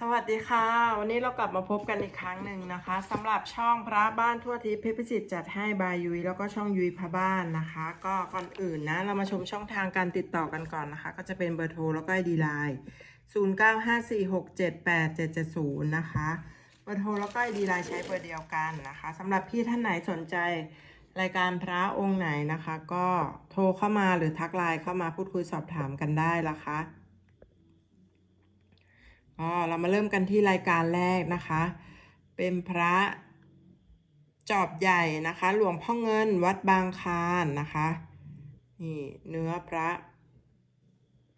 สวัสดีค่ะ วันนี้เรากลับมาพบกันอีกครั้งหนึ่งนะคะสำหรับช่องพระบ้านทั่วทิพย์เพชรพิจิตจัดให้บายยุยแล้วก็ช่องยุยพระบ้านนะคะ ก็ก่อนอื่นนะ เรามาชมช่องทางการติดต่อกันก่อนนะคะ ก็จะเป็นเบอร์โทรแล้วก็ไอดีไลน์0954678770นะคะเบอร์โทรแล้วก็ไอดีไลน์ใช้เบอร์เดียวกันนะคะสำหรับพี่ท่านไหนสนใจรายการพระองค์ไหนนะคะ ก็โทรเข้ามาหรือทักไลน์เข้ามาพูดคุยสอบถามกันได้นะคะ ก็เรามาเริ่มกันที่รายการแรกนะคะ เป็นพระจอบใหญ่นะคะ หลวงพ่อเงินวัดบางคานนะคะ นี่เนื้อพระ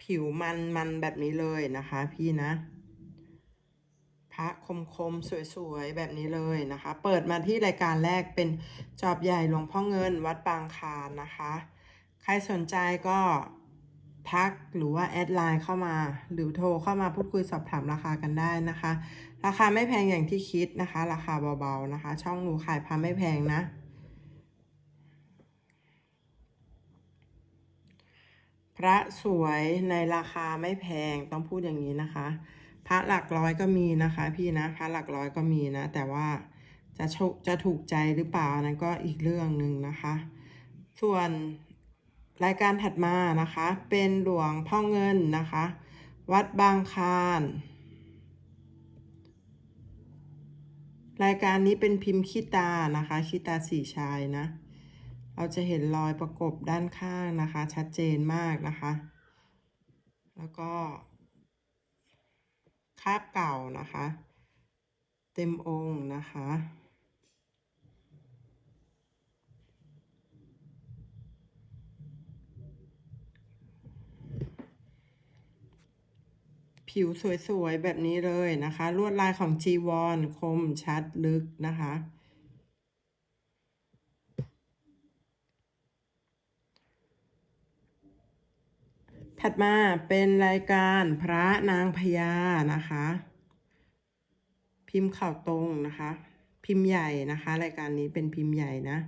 ผิวมันมันแบบนี้เลยนะคะพี่นะ พระคมคมๆสวยๆ แบบนี้เลยนะคะ เปิดมาที่รายการแรกเป็นจอบใหญ่หลวงพ่อเงินวัดบางคานนะคะ ใครสนใจก็ ทักหรือว่าแอดไลน์เข้ามา หรือโทรเข้ามาพูดคุยสอบถามราคากันได้นะคะ ราคาไม่แพงอย่างที่คิดนะคะ ราคาเบาๆนะคะ ช่องหนูขายพาไม่แพงนะ พระสวยในราคาไม่แพงต้องพูดอย่างนี้นะคะ พระหลักร้อยก็มีนะคะ พี่นะพระหลักร้อยก็มีนะ แต่ว่าจะจะถูกใจหรือเปล่านนั้นก็อีกเรื่องหนึ่งนะคะ ส่วน รายการถัดมานะคะ เป็นหลวงพ่อเงินนะคะ วัดบางคานรายการนี้เป็นพิมพ์ขี้ตานะคะขี้ตาสีชายนะ เราจะเห็นรอยประกบด้านข้างนะคะ ชัดเจนมากนะคะ แล้วก็คาบเก่านะคะ เต็มองค์นะคะ ผิวสวยๆ แบบนี้เลยนะคะ ลวดลายของจีวรคมชัดลึกนะคะ ถัดมาเป็นรายการพระนางพญานะคะ พิมพ์ข่าวตรงนะคะ พิมพ์ใหญ่นะคะ รายการนี้เป็นพิมพ์ใหญ่นะ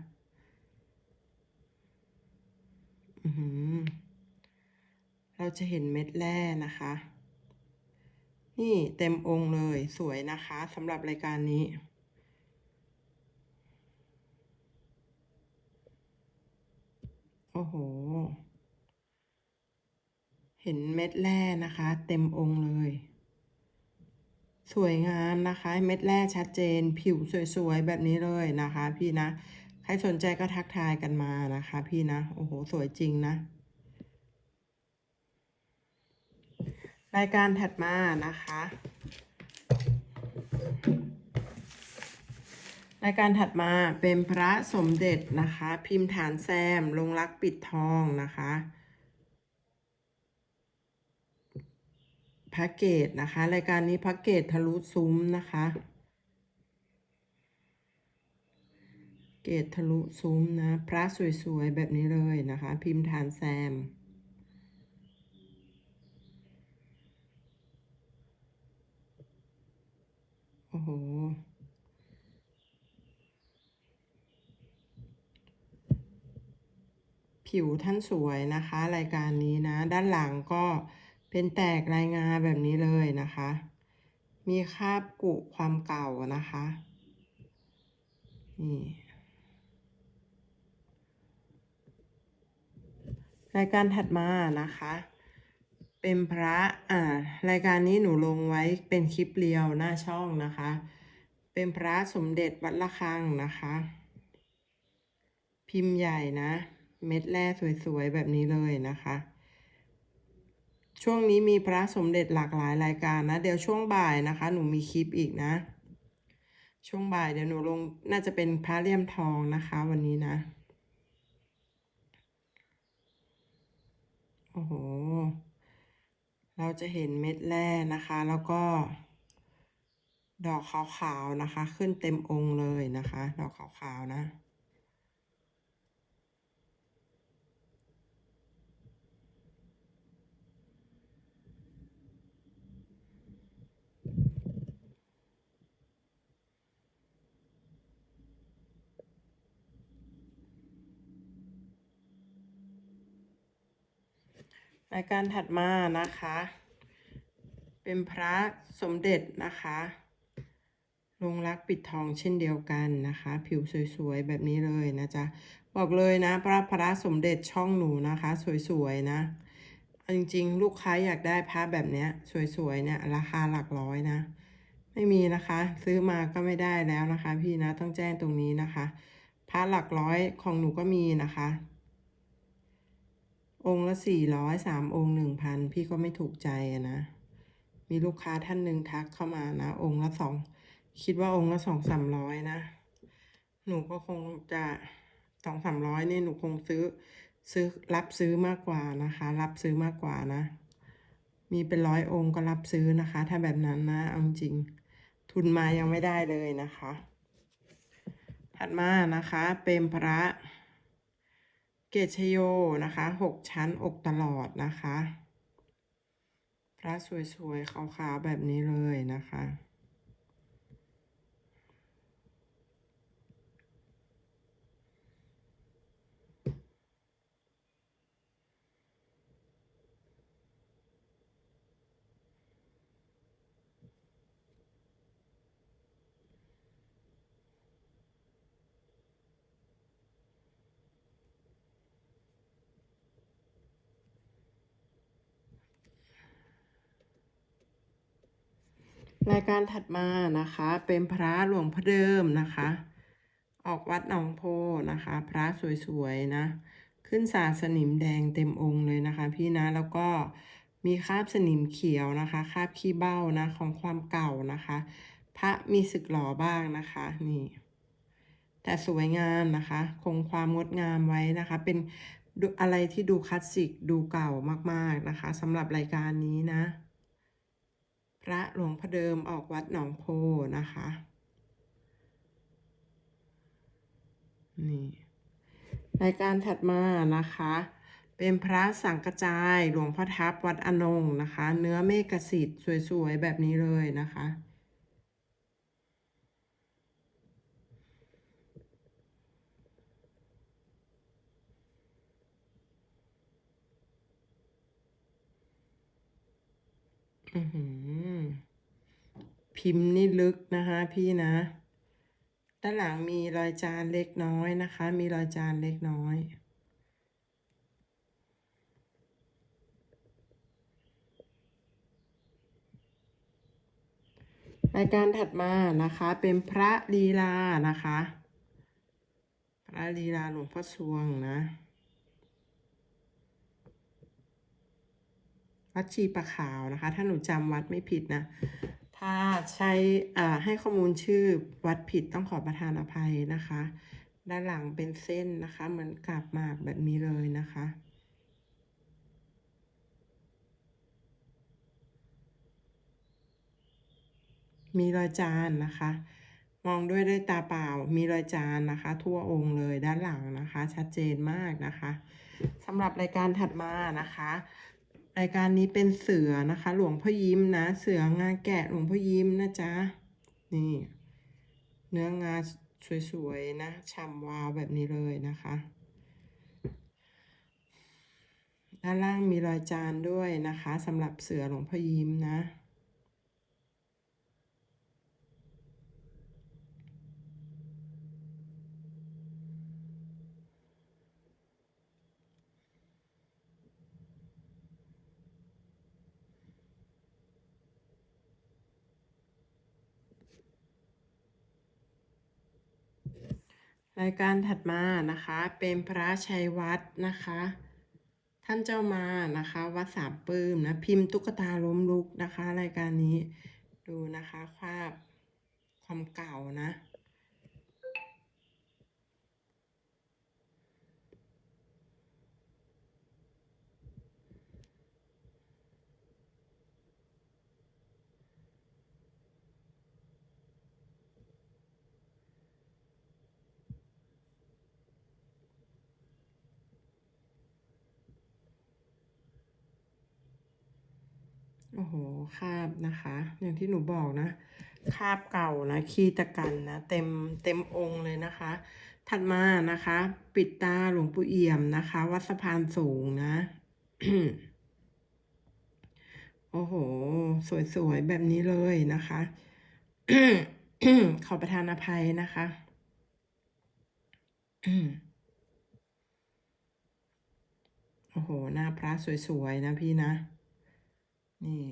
อือหือเราจะเห็นเม็ดแร่นะคะ นี่เต็มองค์เลยสวยนะคะสำหรับรายการนี้ โอ้โห เห็นเม็ดแร่นะคะ เต็มองค์เลย สวยงามนะคะ เม็ดแร่ชัดเจน ผิวสวยๆ แบบนี้เลยนะคะ พี่นะ ใครสนใจก็ทักทายกันมานะคะ พี่นะ โอ้โห สวยจริงนะ รายการถัดมานะคะ รายการถัดมาเป็นพระสมเด็จนะคะ พิมพ์ฐานแซมลงรักปิดทองนะคะพ็กเกจนะคะ รายการนี้พ็กเกจทะลุซุ้มนะคะ เกตทะลุซุ้มนะ พระสวยๆ แบบนี้เลยนะคะ พิมพ์ฐานแซม โอ้โห ผิวท่านสวยนะคะ รายการนี้นะ ด้านหลังก็เป็นแตกรายงาแบบนี้เลยนะคะ มีคราบกุความเก่านะคะ นี่รายการถัดมานะคะ เป็นพระอ่ารายการนี้หนูลงไว้เป็นคลิปเรียวหน้าช่องนะคะ เป็นพระสมเด็จวัดละคังนะคะ พิมพ์ใหญ่นะ เม็ดแร่สวยๆแบบนี้เลยนะคะ ช่วงนี้มีพระสมเด็จหลากหลายรายการนะ เดี๋ยวช่วงบ่ายนะคะ หนูมีคลิปอีกนะ ช่วงบ่ายเดี๋ยวหนูลงน่าจะเป็นพระเลี่ยมทองนะคะ วันนี้นะ โอ้โห เราจะเห็นเม็ดแร่นะคะ แล้วก็ ดอกขาวๆนะคะ ขึ้นเต็มองค์เลยนะคะ ดอกขาวๆนะ รายการถัดมานะคะ เป็นพระสมเด็จนะคะลงรักปิดทองเช่นเดียวกันนะคะ ผิวสวยๆ แบบนี้เลยนะจ๊ะ บอกเลยนะ พระพระสมเด็จช่องหนูนะคะ สวยๆนะจริงๆ ลูกค้าอยากได้พระแบบเนี้ย สวยๆเนี่ยราคาหลักร้อยนะ ไม่มีนะคะ ซื้อมาก็ไม่ได้แล้วนะคะ พี่นะต้องแจ้งตรงนี้นะคะพระหลักร้อยของหนูก็มีนะคะ องค์ละสี่ร้อยสามองค์หนึ่งพันพี่ก็ไม่ถูกใจนะ มีลูกค้าท่านหนึ่งทักเข้ามานะ องค์ละสองคิดว่าองค์ละสองสามร้อยนะ หนูก็คงจะสองสามร้อยนี่หนูคงซื้อซื้อรับซื้อมากกว่านะคะ รับซื้อมากกว่านะ มีเป็นร้อยองค์ก็รับซื้อนะคะ ถ้าแบบนั้นนะเอาจริง ทุนมายังไม่ได้เลยนะคะ ถัดมานะคะ เป็นพระ เกชโยนะคะหกชั้นอกตลอดนะคะ พระสวยๆขาวๆแบบนี้เลยนะคะ รายการถัดมานะคะ เป็นพระหลวงพ่อเดิมนะคะ ออกวัดหนองโพนะคะ พระสวยๆนะ ขึ้นสาสนิมแดงเต็มองค์เลยนะคะ พี่นะแล้วก็มีคราบสนิมเขียวนะคะคราบขี้เบ้านะของความเก่านะคะ พระมีสึกหล่อบ้างนะคะนี่ แต่สวยงามนะคะ คงความงดงามไว้นะคะ เป็นอะไรที่ดูคลาสสิกดูเก่ามากๆนะคะสำหรับรายการนี้นะ พระหลวงพ่อเดิมออกวัดหนองโพนะคะ นี่รายการถัดมานะคะ เป็นพระสังกระจายหลวงพ่อทับวัดอนงนะคะ เนื้อเมฆสิทธิ์สวยๆ แบบนี้เลยนะคะ อือหือ พิมพ์นี่ลึกนะคะ พี่นะ ด้านหลังมีรอยจานเล็กน้อยนะคะ มีรอยจานเล็กน้อยรายการถัดมานะคะเป็นพระลีลานะคะ พระลีลาหลวงพ่อสวงนะ วัดชีประขาวนะคะ ถ้าหนูจำวัดไม่ผิดนะ ถ้าใช้ให้ข้อมูลชื่อวัดผิดต้องขอประทานอภัยนะคะ ด้านหลังเป็นเส้นนะคะ เหมือนกาบหมากแบบนี้เลยนะคะมีรอยจานนะคะ มองด้วยด้วยตาเปล่า มีรอยจานนะคะ ทั่วองค์เลยด้านหลังนะคะ ชัดเจนมากนะคะสำหรับรายการถัดมานะคะ รายการนี้เป็นเสือนะคะ หลวงพ่อยิ้มนะ เสืองาแกะหลวงพ่อยิ้มนะจ๊ะ นี่ เนื้องาสวยๆนะฉ่ำวาวแบบนี้เลยนะคะ ด้านล่างมีรอยจานด้วยนะคะสำหรับเสือหลวงพ่อยิ้มนะ รายการถัดมานะคะเป็นพระชัยวัดนะคะ ท่านเจ้ามานะคะ วัดสามปื้มนะพิมพ์ตุ๊กตาล้มลุกนะคะ รายการนี้ดูนะคะภาพความเก่านะ อ้โหคาบนะคะ อย่างที่หนูบอกนะ คาบเก่านะขี้ตะกันนะ เต็มเต็มองค์เลยนะคะ ถัดมานะคะ ปิดตาหลวงปู่เอี่ยมนะคะ วัดสะพานสูงนะ โอ้โห สวยๆ แบบนี้เลยนะคะ ขอประทานอภัยนะคะโอ้โห หน้าพระสวยๆ นะพี่นะ นี่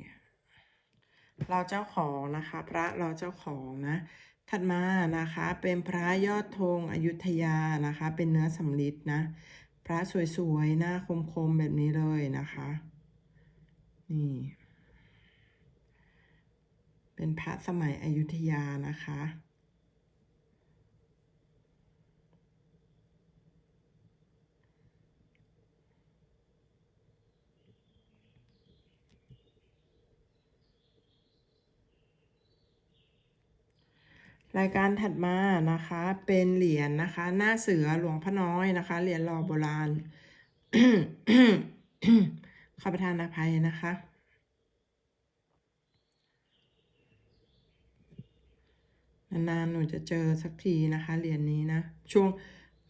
เราเจ้าของนะคะ พระเราเจ้าของนะ ถัดมานะคะเป็นพระยอดธงอยุธยานะคะ เป็นเนื้อสำลิดนะ พระสวยๆ หน้าคมๆ แบบนี้เลยนะคะ นี่ เป็นพระสมัยอยุธยานะคะ รายการถัดมานะคะเป็นเหรียญนะคะ หน้าเสือหลวงพ่อน้อยนะคะ เหรียญรอโบราณขอประทานอภัยนะคะ นานๆหนูจะเจอสักทีนะคะ เหรียญนี้นะ ช่วง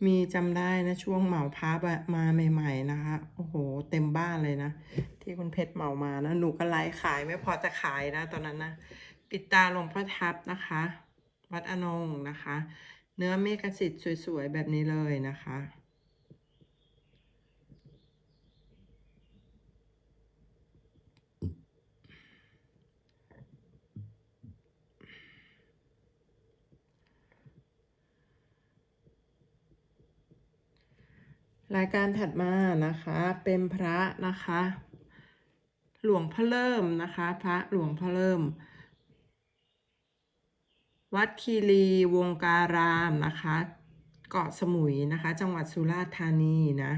มีจำได้นะ ช่วงเหมาพาบมาใหม่ ๆ นะคะ โอ้โห เต็มบ้านเลยนะ ที่คุณเพชรเหมามานะ หนูก็ไลฟ์ขายไม่พอจะขายนะ ตอนนั้นนะ ปิดตาหลวงพ่อทับนะคะ วัดอนงนะคะ เนื้อเมฆสิทธิ์สวยๆ แบบนี้เลยนะคะรายการถัดมานะคะเป็นพระนะคะ หลวงพ่อเริ่มนะคะ พระหลวงพ่อเริ่ม วัดคีรีวงการามนะคะ เกาะสมุยนะคะ จังหวัดสุราษฎร์ธานีนะ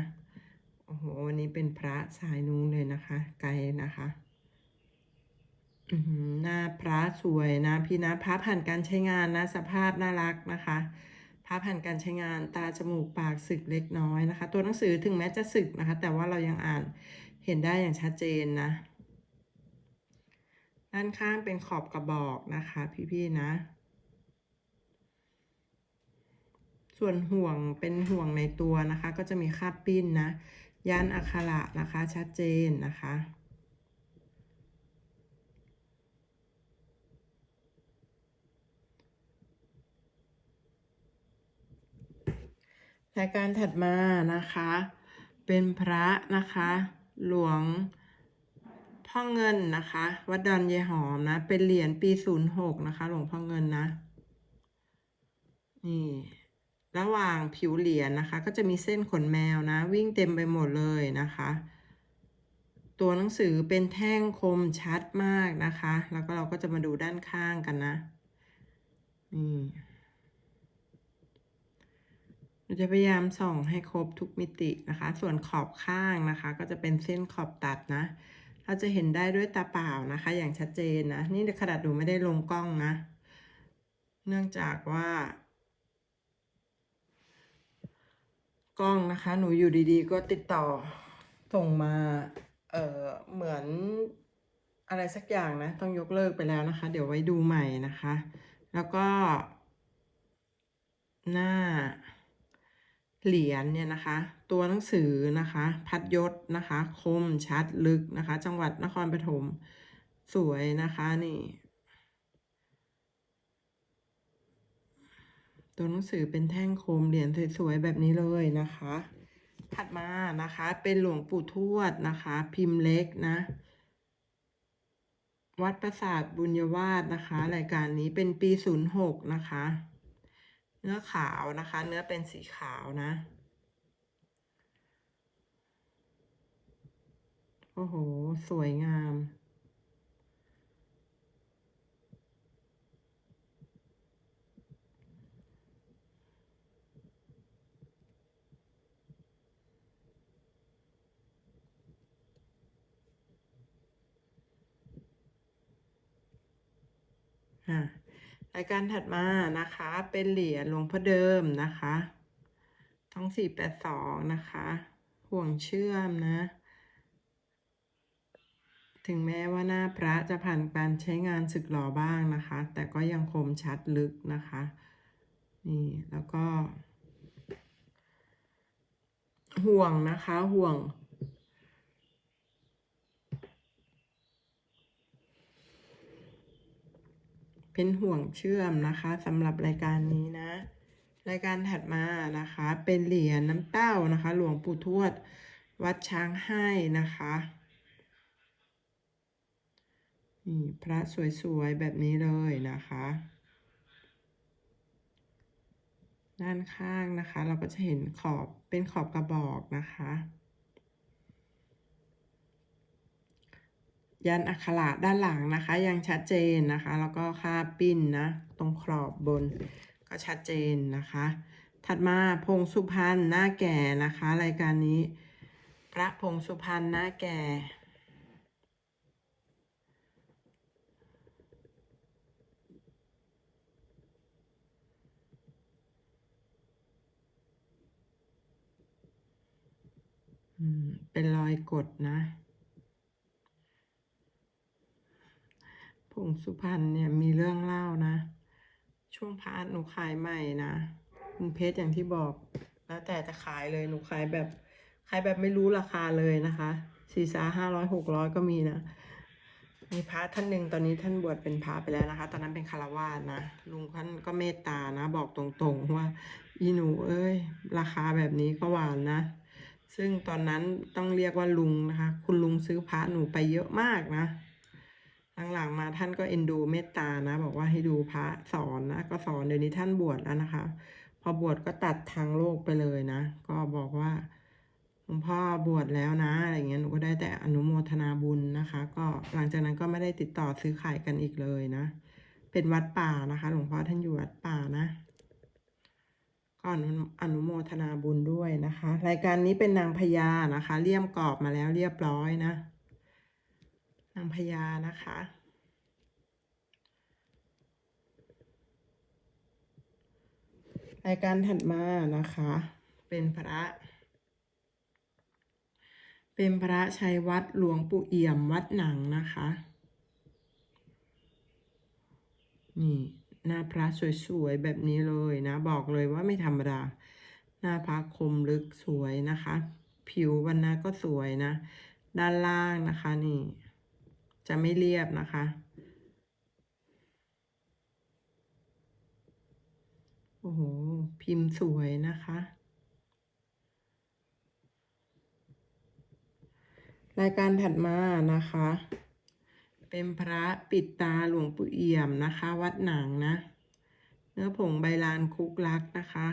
โอ้โหวันนี้เป็นพระสายนู้นเลยนะคะ ไกลนะคะอือหือหน้าพระสวยนะพี่นะพระผ่านการใช้งานนะสภาพน่ารักนะคะพระผ่านการใช้งานตาจมูกปากสึกเล็กน้อยนะคะ ตัวหนังสือถึงแม้จะสึกนะคะ แต่ว่าเรายังอ่านเห็นได้อย่างชัดเจนนะ ด้านข้างเป็นขอบกระบอกนะคะ พี่ๆนะ ส่วนห่วงเป็นห่วงในตัวนะคะ ก็จะมีคาบปิ้นนะยันอักขระนะคะ ชัดเจนนะคะรายการถัดมานะคะ เป็นพระนะคะ หลวงพ่อเงินนะคะ วัดดอนเยหอมนะ เป็นเหรียญปีศูนย์หกนะคะ หลวงพ่อเงินนะ นี่ ระหว่างผิวเหรียญนะคะ ก็จะมีเส้นขนแมวนะ วิ่งเต็มไปหมดเลยนะคะ ตัวหนังสือเป็นแท่งคมชัดมากนะคะ แล้วก็เราก็จะมาดูด้านข้างกันนะนี่เราจะพยายามส่องให้ครบทุกมิตินะคะ ส่วนขอบข้างนะคะ ก็จะเป็นเส้นขอบตัดนะ เราจะเห็นได้ด้วยตาเปล่านะคะ อย่างชัดเจนนะ นี่ขนาดดูไม่ได้ลงกล้องนะ เนื่องจากว่า กล้องนะคะ หนูอยู่ดีๆ ก็ติดต่อส่งมา เออเหมือนอะไรสักอย่างนะ ต้องยกเลิกไปแล้วนะคะ เดี๋ยวไว้ดูใหม่นะคะ แล้วก็ หน้า เหรียญเนี่ยนะคะ ตัวหนังสือนะคะ พัดยศนะคะ คมชัดลึกนะคะ จังหวัดนครปฐมสวยนะคะนี่ ตัวหนังสือเป็นแท่งโคมเหรียญสวยๆแบบนี้เลยนะคะ ถัดมานะคะเป็นหลวงปู่ทวดนะคะ พิมพ์เล็กนะ วัดปราสาทบุญยวาสนะคะ รายการนี้เป็นปีศูนย์หกนะคะ เนื้อขาวนะคะ เนื้อเป็นสีขาวนะโอ้โห สวยงาม รายการถัดมานะคะเป็นเหรียญหลวงพ่อเดิมนะคะท้องสี่แปดสองนะคะ ห่วงเชื่อมนะ ถึงแม้ว่าหน้าพระจะผ่านการใช้งานสึกหล่อบ้างนะคะ แต่ก็ยังคมชัดลึกนะคะ นี่แล้วก็ ห่วงนะคะห่วง เป็นห่วงเชื่อมนะคะสำหรับรายการนี้นะ รายการถัดมานะคะ เป็นเหรียญน้ำเต้านะคะ หลวงปู่ทวด วัดช้างให้นะคะนี่พระสวยๆ แบบนี้เลยนะคะ ด้านข้างนะคะ เราก็จะเห็นขอบเป็นขอบกระบอกนะคะ ยันอักขระด้านหลังนะคะ ยังชัดเจนนะคะ แล้วก็ค่าปิ้นนะ ตรงขอบบนก็ชัดเจนนะคะ ถัดมาพงสุพรรณหน้าแก่นะคะ รายการนี้ พระพงสุพรรณหน้าแก่เป็นรอยกดนะ ผงสุพรรณเนี่ยมีเรื่องเล่านะ ช่วงพาร์ทหนูขายใหม่นะคุณเพชรอย่างที่บอก แล้วแต่จะขายเลยหนูขายแบบขายแบบไม่รู้ราคาเลยนะคะสี่สาห้าร้อยหกร้อยก็มีนะ มีพระท่านหนึ่งตอนนี้ท่านบวชเป็นพระไปแล้วนะคะ ตอนนั้นเป็นคารวาสนะลุงท่านก็เมตตานะ บอกตรงๆว่า อีหนูเอ้ย ราคาแบบนี้ก็หวานนะ ซึ่งตอนนั้นต้องเรียกว่าลุงนะคะ คุณลุงซื้อพระหนูไปเยอะมากนะ หลังๆมาท่านก็เอ็นดูเมตตานะ บอกว่าให้ดูพระสอนนะ ก็สอนเดี๋ยวนี้ท่านบวชแล้วนะคะ พอบวชก็ตัดทางโลกไปเลยนะ ก็บอกว่าหลวงพ่อบวชแล้วนะอะไรเงี้ยหนูก็ได้แต่อนุโมทนาบุญนะคะ ก็หลังจากนั้นก็ไม่ได้ติดต่อซื้อขายกันอีกเลยนะ เป็นวัดป่านะคะ หลวงพ่อท่านอยู่วัดป่านะก็อนุอนุโมทนาบุญด้วยนะคะ รายการนี้เป็นนางพญานะคะ เลี่ยมกรอบมาแล้วเรียบร้อยนะางพญานะคะ รายการถัดมานะคะ เป็นพระ เป็นพระชัยวัดหลวงปู่เอี่ยมวัดหนังนะคะ นี่หน้าพระสวยๆแบบนี้เลยนะ บอกเลยว่าไม่ธรรมดา หน้าพระคมลึกสวยนะคะ ผิววันนะก็สวยนะ ด้านล่างนะคะนี่ จะไม่เรียบนะคะ โอ้โห พิมพ์สวยนะคะ รายการถัดมานะคะ เป็นพระปิดตาหลวงปู่เอี่ยมนะคะ วัดหนังนะ เนื้อผงใบลานคุกลักนะคะ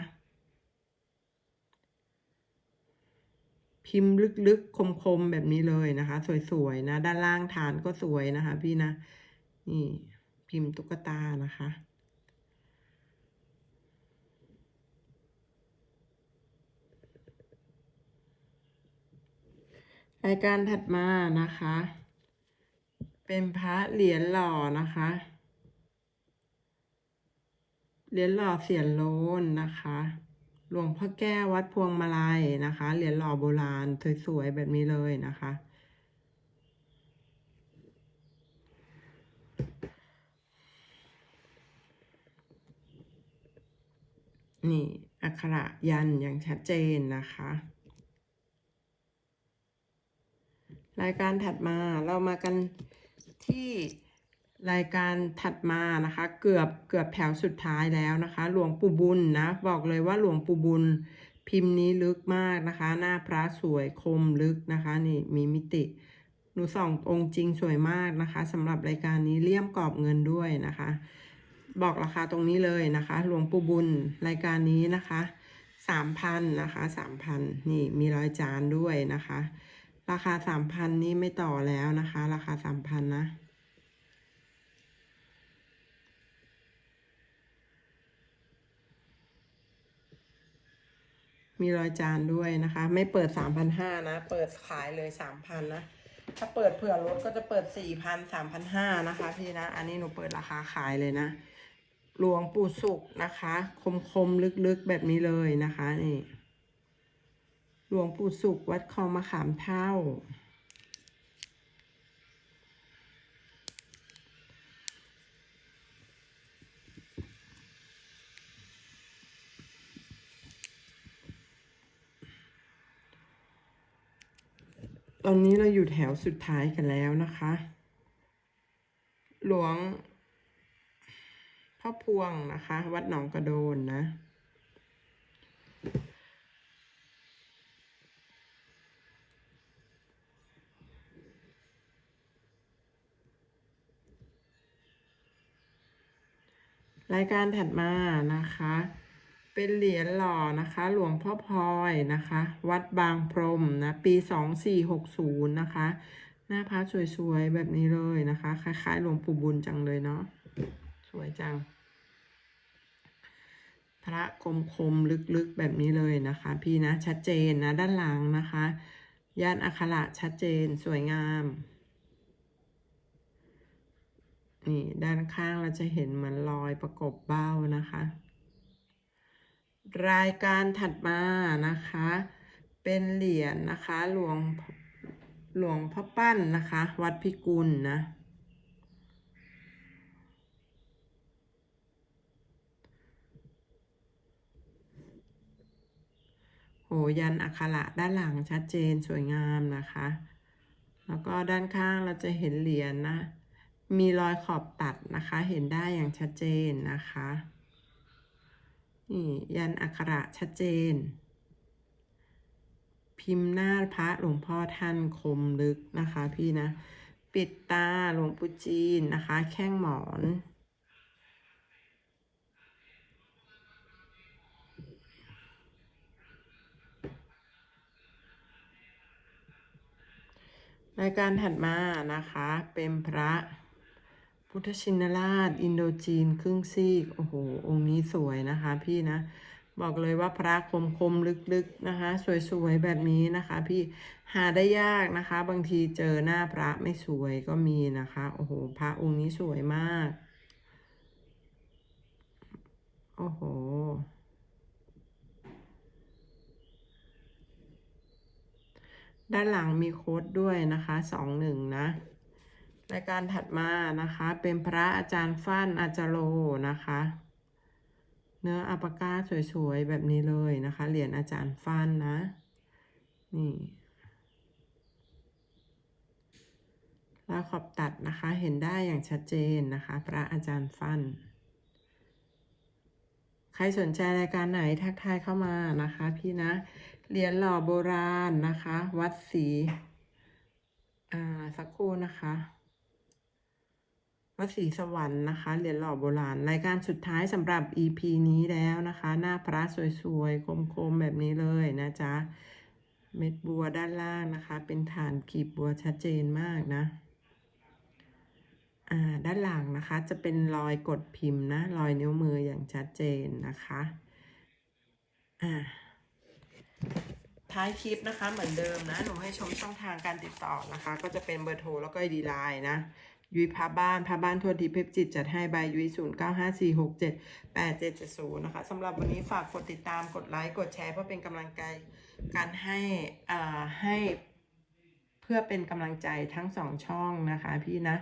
พิมพ์ลึกๆ คมๆ แบบนี้เลยนะคะ สวยๆ นะ ด้านล่างฐานก็สวยนะคะ พี่นะ นี่พิมพ์ตุ๊กตานะคะ รายการถัดมานะคะ เป็นพระเหรียญหล่อนะคะ เหรียญหล่อเสียนโลนนะคะ หลวงพ่อแก้ววัดพวงมาลัยนะคะ เหรียญหล่อโบราณสวยๆแบบนี้เลยนะคะ นี่อักขระยันอย่างชัดเจนนะคะ รายการถัดมาเรามากันที่ รายการถัดมานะคะ เกือบเกือบแถวสุดท้ายแล้วนะคะ หลวงปู่บุญนะ บอกเลยว่าหลวงปู่บุญพิมพ์นี้ลึกมากนะคะ หน้าพระสวยคมลึกนะคะ นี่มีมิติ หนูสององค์จริงสวยมากนะคะสำหรับรายการนี้เลี่ยมกรอบเงินด้วยนะคะ บอกราคาตรงนี้เลยนะคะ หลวงปู่บุญรายการนี้นะคะสามพันนะคะสามพันนี่มีรอยจานด้วยนะคะ ราคาสามพันนี้ไม่ต่อแล้วนะคะ ราคาสามพันนะ มีรอยจานด้วยนะคะ ไม่เปิดสามพันห้านะ เปิดขายเลยสามพันนะ ถ้าเปิดเผื่อลดก็จะเปิดสี่พันสามพันห้านะคะพี่นะ อันนี้หนูเปิดราคาขายเลยนะ หลวงปู่สุกนะคะ คมคมลึกๆแบบนี้เลยนะคะนี่ หลวงปู่สุกวัดคลองมะขามเท่า ตอนนี้เราอยู่แถวสุดท้ายกันแล้วนะคะ หลวงพ่อพวงนะคะ วัดหนองกระโดนนะ รายการถัดมานะคะ เป็นเหรียญหล่อนะคะ หลวงพ่อพลอยนะคะ วัดบางพรมนะปี2460นะคะ หน้าพระสวยๆ แบบนี้เลยนะคะ คล้ายๆหลวงปู่บุญจังเลยเนาะสวยจัง พระคมคมๆลึกๆแบบนี้เลยนะคะ พี่นะชัดเจนนะด้านหลังนะคะย่านอักขระชัดเจนสวยงามนี่ด้านข้างเราจะเห็นเหมือนรอยประกบเบ้านะคะ รายการถัดมานะคะ เป็นเหรียญนะคะ หลวงหลวงพ่อปั้นนะคะ วัดพิกุลนะ โหยันอักขระด้านหลังชัดเจนสวยงามนะคะ แล้วก็ด้านข้างเราจะเห็นเหรียญนะมีรอยขอบตัดนะคะ เห็นได้อย่างชัดเจนนะคะ นี่ยันอักขระชัดเจน พิมพ์หน้าพระหลวงพ่อท่านคมลึกนะคะพี่นะ ปิดตาหลวงปู่จีนนะคะ แข้งหมอนรายการถัดมานะคะเป็นพระ พุทธชินราช อินโดจีน ครึ่งซีก โอ้โห องค์นี้สวยนะคะพี่นะ บอกเลยว่าพระคมคมลึกๆนะคะ สวยๆ แบบนี้นะคะพี่ หาได้ยากนะคะ บางทีเจอหน้าพระไม่สวยก็มีนะคะ โอ้โห พระองค์นี้สวยมาก โอ้โหด้านหลังมีโค้ดด้วยนะคะสองหนึ่งนะ รายการถัดมานะคะ เป็นพระอาจารย์ฟั่นอาจารโลนะคะ เนื้ออัปก้าสวยๆ แบบนี้เลยนะคะ เหรียญอาจารย์ฟั่นนะ นี่แล้วขอบตัดนะคะ เห็นได้อย่างชัดเจนนะคะ พระอาจารย์ฟั่นใครสนใจรายการไหนทักทายเข้ามานะคะ พี่นะ เหรียญหล่อโบราณนะคะ วัดศรีอ่าสักครู่นะคะ วัดศรีสวรรค์นะคะเหรียญหล่อโบราณรายการสุดท้ายสำหรับ EP นี้แล้วนะคะ หน้าพระสวยๆคมๆแบบนี้เลยนะจ๊ะ เม็ดบัวด้านล่างนะคะ เป็นฐานกีบบัวชัดเจนมากนะอ่าด้านหลังนะคะ จะเป็นรอยกดพิมพ์นะรอยนิ้วมืออย่างชัดเจนนะคะอ่าท้ายคลิปนะคะเหมือนเดิมนะ หนูให้ชมช่องทางการติดต่อนะคะ ก็จะเป็นเบอร์โทรแล้วก็ดีไลน์นะ ยุ้ยพาบ้านพาบ้านทั่วทิพย์เพชรจิตจัดให้ใบยุ้ยศูนย์เก้าห้าสี่หกเจ็ดแปดเจ็ดเจ็ดศูนย์นะคะสำหรับวันนี้ฝากกดติดตามกดไลค์กดแชร์เพื่อเป็นกำลังใจการให้อ่าให้เพื่อเป็นกำลังใจทั้งสองช่องนะคะพี่นะ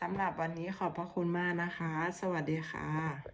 สำหรับวันนี้ขอบพระคุณมากนะคะ สวัสดีค่ะ